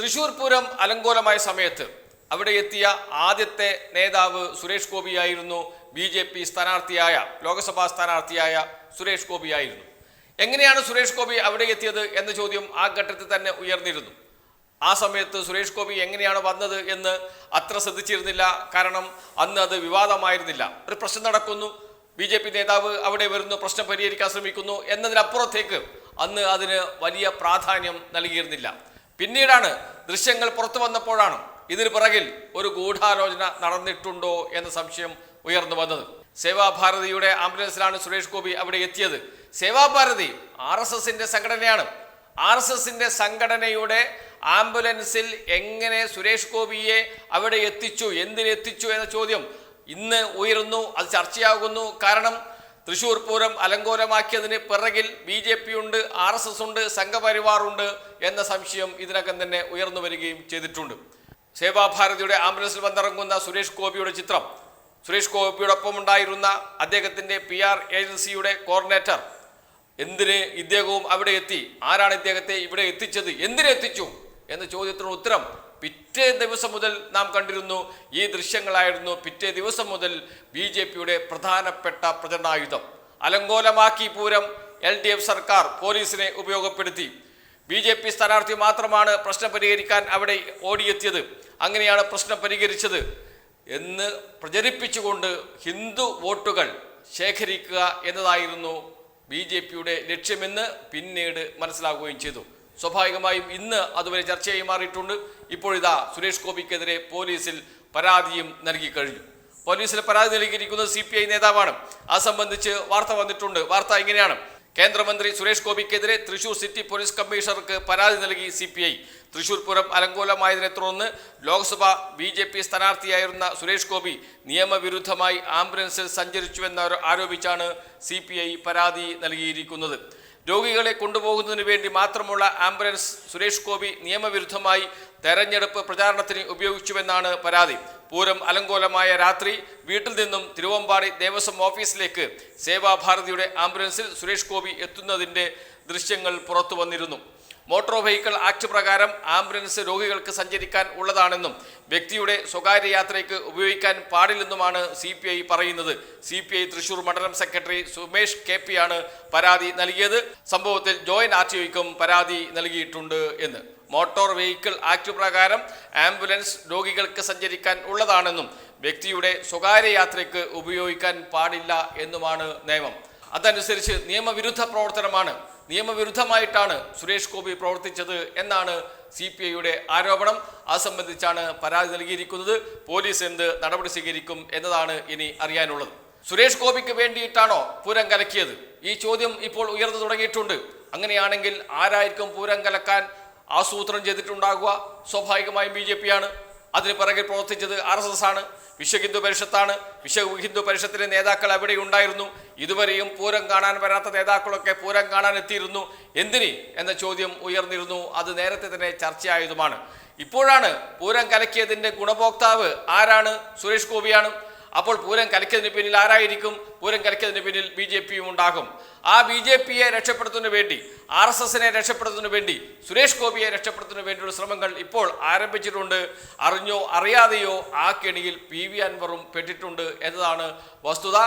തൃശൂർ പൂരം അലങ്കോലമായ സമയത്ത് അവിടെ എത്തിയ ആദ്യത്തെ നേതാവ് സുരേഷ് ഗോപിയായിരുന്നു ബി ജെ പി സ്ഥാനാർത്ഥിയായ ലോക്സഭാ സ്ഥാനാർത്ഥിയായ സുരേഷ് ഗോപിയായിരുന്നു. എങ്ങനെയാണ് സുരേഷ് ഗോപി അവിടെ എത്തിയത് എന്ന ചോദ്യം ആ ഘട്ടത്തിൽ തന്നെ ഉയർന്നിരുന്നു. ആ സമയത്ത് സുരേഷ് ഗോപി എങ്ങനെയാണ് വന്നത് എന്ന് അത്ര ശ്രദ്ധിച്ചിരുന്നില്ല. കാരണം അന്ന് അത് വിവാദമായിരുന്നില്ല. ഒരു പ്രശ്നം നടക്കുന്നു. ബി ജെ പി നേതാവ് അവിടെ വരുന്നു പ്രശ്നം പരിഹരിക്കാൻ ശ്രമിക്കുന്നു എന്നതിനപ്പുറത്തേക്ക് അന്ന് അതിന് വലിയ പ്രാധാന്യം നൽകിയിരുന്നില്ല. പിന്നീടാണ് ദൃശ്യങ്ങൾ പുറത്തു വന്നപ്പോഴാണ് ഇതിന് പിറകിൽ ഒരു ഗൂഢാലോചന നടന്നിട്ടുണ്ടോ എന്ന സംശയം ഉയർന്നു വന്നത്. സേവാഭാരതിയുടെ ആംബുലൻസിലാണ് സുരേഷ് ഗോപി അവിടെ എത്തിയത്. സേവാഭാരതി ആർ എസ് എസിന്റെ സംഘടനയാണ്. ആർ എസ് എസിന്റെ സംഘടനയുടെ ആംബുലൻസിൽ എങ്ങനെ സുരേഷ് ഗോപിയെ അവിടെ എത്തിച്ചു എന്തിനെത്തിച്ചു എന്ന ചോദ്യം ഇന്ന് ഉയരുന്നു അത് ചർച്ചയാകുന്നു. കാരണം തൃശൂർ പൂരം അലങ്കോലമാക്കിയതിന് പിറകിൽ ബി ജെ പി ഉണ്ട് ആർ എസ് എസ് ഉണ്ട് സംഘപരിവാർ ഉണ്ട് എന്ന സംശയം ഇതിനകം തന്നെ ഉയർന്നു വരികയും ചെയ്തിട്ടുണ്ട്. സേവാഭാരതിയുടെ ആംബുലൻസിൽ വന്നിറങ്ങുന്ന സുരേഷ് ഗോപിയുടെ ചിത്രം. സുരേഷ് ഗോപിയോടൊപ്പം ഉണ്ടായിരുന്ന അദ്ദേഹത്തിന്റെ പി ആർ ഏജൻസിയുടെ കോർഡിനേറ്റർ. എന്തിന് ഇദ്ദേഹവും അവിടെ എത്തി? ആരാണ് ഇദ്ദേഹത്തെ ഇവിടെ എത്തിച്ചത്? എന്തിനെത്തിച്ചു എന്ന ചോദ്യത്തിനുള്ള ഉത്തരം പിറ്റേ ദിവസം മുതൽ നാം കണ്ടിരുന്നു ഈ ദൃശ്യങ്ങളായിരുന്നു പിറ്റേ ദിവസം മുതൽ ബി ജെ പിയുടെ പ്രധാനപ്പെട്ട പ്രചരണായുധം. അലങ്കോലമാക്കി പൂരം എൽ ഡി എഫ് സർക്കാർ പോലീസിനെ ഉപയോഗപ്പെടുത്തി. ബി ജെ പി സ്ഥാനാർത്ഥി മാത്രമാണ് പ്രശ്നം പരിഹരിക്കാൻ അവിടെ ഓടിയെത്തിയത്. അങ്ങനെയാണ് പ്രശ്നം പരിഹരിച്ചത് എന്ന് പ്രചരിപ്പിച്ചുകൊണ്ട് ഹിന്ദു വോട്ടുകൾ ശേഖരിക്കുക എന്നതായിരുന്നു ബി ജെ പിയുടെ ലക്ഷ്യമെന്ന് പിന്നീട് മനസ്സിലാക്കുകയും ചെയ്തു. സ്വാഭാവികമായും ഇന്ന് അതുവരെ ചർച്ചയായി മാറിയിട്ടുണ്ട്. ഇപ്പോഴിതാ സുരേഷ് ഗോപിക്കെതിരെ പോലീസിൽ പരാതിയും നൽകി കഴിഞ്ഞു. പോലീസിൽ പരാതി നൽകിയിരിക്കുന്നത് സി പി ഐ നേതാവാണ്. ആ സംബന്ധിച്ച് വാർത്ത വന്നിട്ടുണ്ട്. വാർത്ത ഇങ്ങനെയാണ്. കേന്ദ്രമന്ത്രി സുരേഷ് ഗോപിക്കെതിരെ തൃശൂർ സിറ്റി പോലീസ് കമ്മീഷണർക്ക് പരാതി നൽകി C P I. Thrissur Pooram അലങ്കോലമായതിനെ തുടർന്ന് ലോക്സഭ ബി ജെ പി സ്ഥാനാർത്ഥിയായിരുന്ന സുരേഷ് ഗോപി നിയമവിരുദ്ധമായി ആംബുലൻസിൽ സഞ്ചരിച്ചുവെന്ന് ആരോപിച്ചാണ് സി പി ഐ പരാതി നൽകിയിരിക്കുന്നത്. രോഗികളെ കൊണ്ടുപോകുന്നതിന് വേണ്ടി മാത്രമുള്ള ആംബുലൻസ് സുരേഷ് ഗോപി നിയമവിരുദ്ധമായി തെരഞ്ഞെടുപ്പ് പ്രചാരണത്തിന് ഉപയോഗിച്ചുവെന്നാണ് പരാതി. പൂരം അലങ്കോലമായ രാത്രി വീട്ടിൽ നിന്നും തിരുവമ്പാടി ദേവസ്വം ഓഫീസിലേക്ക് സേവാഭാരതിയുടെ ആംബുലൻസിൽ സുരേഷ് ഗോപി എത്തുന്നതിന്റെ ദൃശ്യങ്ങൾ പുറത്തു വന്നിരുന്നു. മോട്ടോർ വെഹിക്കിൾ ആക്ട് പ്രകാരം ആംബുലൻസ് രോഗികൾക്ക് സഞ്ചരിക്കാൻ ഉള്ളതാണെന്നും വ്യക്തിയുടെ സ്വകാര്യ യാത്രയ്ക്ക് ഉപയോഗിക്കാൻ പാടില്ലെന്നുമാണ് സി പി ഐ പറയുന്നത്. സി പി ഐ തൃശൂർ മണ്ഡലം സെക്രട്ടറി സുമേഷ് കെ പി ആണ് പരാതി നൽകിയത്. സംഭവത്തിൽ ജോയിന്റ് ആർ ടി ഒയ്ക്കും പരാതി നൽകിയിട്ടുണ്ട് എന്ന്. മോട്ടോർ വെഹിക്കിൾ ആക്ട് പ്രകാരം ആംബുലൻസ് രോഗികൾക്ക് സഞ്ചരിക്കാൻ ഉള്ളതാണെന്നും വ്യക്തിയുടെ സ്വകാര്യ യാത്രയ്ക്ക് ഉപയോഗിക്കാൻ പാടില്ല എന്നുമാണ് നിയമം. അതനുസരിച്ച് നിയമവിരുദ്ധ പ്രവർത്തനമാണ്. നിയമവിരുദ്ധമായിട്ടാണ് സുരേഷ് ഗോപി പ്രവർത്തിച്ചത് എന്നാണ് സി പി ഐയുടെ ആരോപണം. അത് സംബന്ധിച്ചാണ് പരാതി നൽകിയിരിക്കുന്നത്. പോലീസ് എന്ത് നടപടി സ്വീകരിക്കും എന്നതാണ് ഇനി അറിയാനുള്ളത്. സുരേഷ് ഗോപിക്ക് വേണ്ടിയിട്ടാണോ പൂരം കലക്കിയത്? ഈ ചോദ്യം ഇപ്പോൾ ഉയർന്നു തുടങ്ങിയിട്ടുണ്ട്. അങ്ങനെയാണെങ്കിൽ ആരായിരിക്കും പൂരം കലക്കാൻ ആസൂത്രണം ചെയ്തിട്ടുണ്ടാകുക സ്വാഭാവികമായും ബി ജെ ആണ് അതിന് പിറകിൽ പ്രവർത്തിച്ചത് ആർ എസ് എസ് ആണ്. വിശ്വ ഹിന്ദു പരിഷത്താണ്. വിശ്വ ഹിന്ദു പരിഷത്തിലെ നേതാക്കൾ അവിടെ ഉണ്ടായിരുന്നു. ഇതുവരെയും പൂരം കാണാൻ വരാത്ത നേതാക്കളൊക്കെ പൂരം കാണാൻ എത്തിയിരുന്നു. എന്തിന് എന്ന ചോദ്യം ഉയർന്നിരുന്നു. അത് നേരത്തെ തന്നെ ചർച്ചയായതുമാണ്. ഇപ്പോഴാണ് പൂരം കലക്കിയതിന്റെ ഗുണഭോക്താവ് ആരാണ്? സുരേഷ് ഗോപിയാണ്. അപ്പോൾ പൂരം കലക്കിയതിന് പിന്നിൽ ആരായിരിക്കും? പൂരം കലക്കിയതിന് പിന്നിൽ ബി ജെ പിയും ഉണ്ടാകും. ആ ബി ജെ പിയെ രക്ഷപ്പെടുത്തുന്നതിന് വേണ്ടി ആർ എസ് എസിനെ രക്ഷപ്പെടുത്തുന്നതിന് വേണ്ടി സുരേഷ് ഗോപിയെ രക്ഷപ്പെടുത്തുന്നതിന് വേണ്ടിയുള്ള ശ്രമങ്ങൾ ഇപ്പോൾ ആരംഭിച്ചിട്ടുണ്ട്. അറിഞ്ഞോ അറിയാതെയോ ആ കെണിയിൽ പി വി അൻവറും പെട്ടിട്ടുണ്ട് എന്നതാണ് വസ്തുത.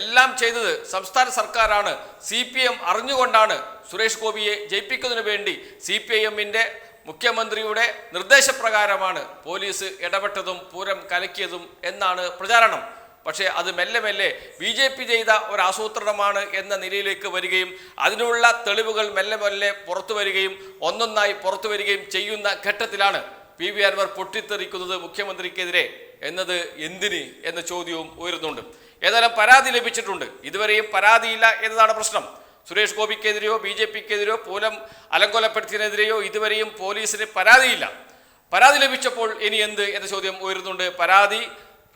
എല്ലാം ചെയ്തത് സംസ്ഥാന സർക്കാരാണ്. സി പി എം അറിഞ്ഞുകൊണ്ടാണ് സുരേഷ് ഗോപിയെ ജയിപ്പിക്കുന്നതിന് വേണ്ടി സി പി ഐ എമ്മിന്റെ മുഖ്യമന്ത്രിയുടെ നിർദ്ദേശപ്രകാരമാണ് പോലീസ് ഇടപെട്ടതും പൂരം കലക്കിയതും എന്നാണ് പ്രചാരണം. പക്ഷേ അത് മെല്ലെ മെല്ലെ ബി ജെ പി ചെയ്ത ഒരു ആസൂത്രണമാണ് എന്ന നിലയിലേക്ക് വരികയും അതിനുള്ള തെളിവുകൾ മെല്ലെ മെല്ലെ പുറത്തു വരികയും ഒന്നൊന്നായി പുറത്തു വരികയും ചെയ്യുന്ന ഘട്ടത്തിലാണ് പി. വി. അൻവർ പൊട്ടിത്തെറിക്കുന്നത് മുഖ്യമന്ത്രിക്കെതിരെ എന്നത് എന്തിന് എന്ന ചോദ്യവും ഉയരുന്നുണ്ട്. ഏതായാലും പരാതി ലഭിച്ചിട്ടുണ്ട്. ഇതുവരെയും പരാതിയില്ല എന്നതാണ് പ്രശ്നം. സുരേഷ് ഗോപിക്കെതിരെയോ ബി ജെ പിക്കെതിരെയോ പൂലം അലങ്കോലപ്പെടുത്തിയതിനെതിരെയോ ഇതുവരെയും പോലീസിന് പരാതിയില്ല. പരാതി ലഭിച്ചപ്പോൾ ഇനി എന്ത് എന്ന ചോദ്യം ഉയരുന്നുണ്ട്. പരാതി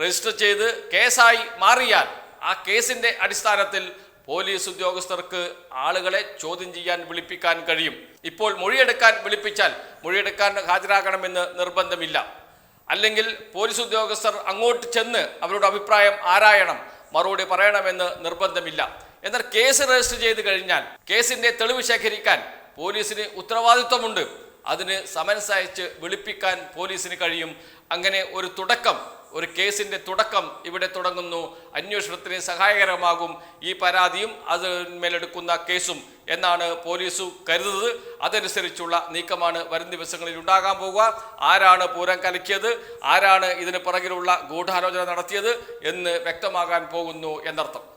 രജിസ്റ്റർ ചെയ്ത് കേസായി മാറിയാൽ ആ കേസിന്റെ അടിസ്ഥാനത്തിൽ പോലീസ് ഉദ്യോഗസ്ഥർക്ക് ആളുകളെ ചോദ്യം ചെയ്യാൻ വിളിപ്പിക്കാൻ കഴിയും. ഇപ്പോൾ മൊഴിയെടുക്കാൻ വിളിപ്പിച്ചാൽ മൊഴിയെടുക്കാൻ ഹാജരാകണമെന്ന് നിർബന്ധമില്ല. അല്ലെങ്കിൽ പോലീസ് ഉദ്യോഗസ്ഥർ അങ്ങോട്ട് ചെന്ന് അവരുടെ അഭിപ്രായം ആരായണം മറുപടി പറയണമെന്ന് നിർബന്ധമില്ല. എന്നാൽ കേസ് രജിസ്റ്റർ ചെയ്ത് കഴിഞ്ഞാൽ കേസിന്റെ തെളിവ് ശേഖരിക്കാൻ പോലീസിന് ഉത്തരവാദിത്വമുണ്ട്. അതിന് സമൻസ് അയച്ച് വിളിപ്പിക്കാൻ പോലീസിന് കഴിയും. അങ്ങനെ ഒരു തുടക്കം ഒരു കേസിന്റെ തുടക്കം ഇവിടെ തുടങ്ങുന്നു. അന്വേഷണത്തിന് സഹായകരമാകും ഈ പരാതിയും അതിന്മേലെടുക്കുന്ന കേസും എന്നാണ് പോലീസ് കരുതുന്നത്. അതനുസരിച്ചുള്ള നീക്കമാണ് വരും ദിവസങ്ങളിൽ ഉണ്ടാകാൻ പോകുക. ആരാണ് പൂരം കലക്കിയത്? ആരാണ് ഇതിന് പുറകിലുള്ള ഗൂഢാലോചന നടത്തിയത് എന്ന് വ്യക്തമാകാൻ പോകുന്നു എന്നർത്ഥം.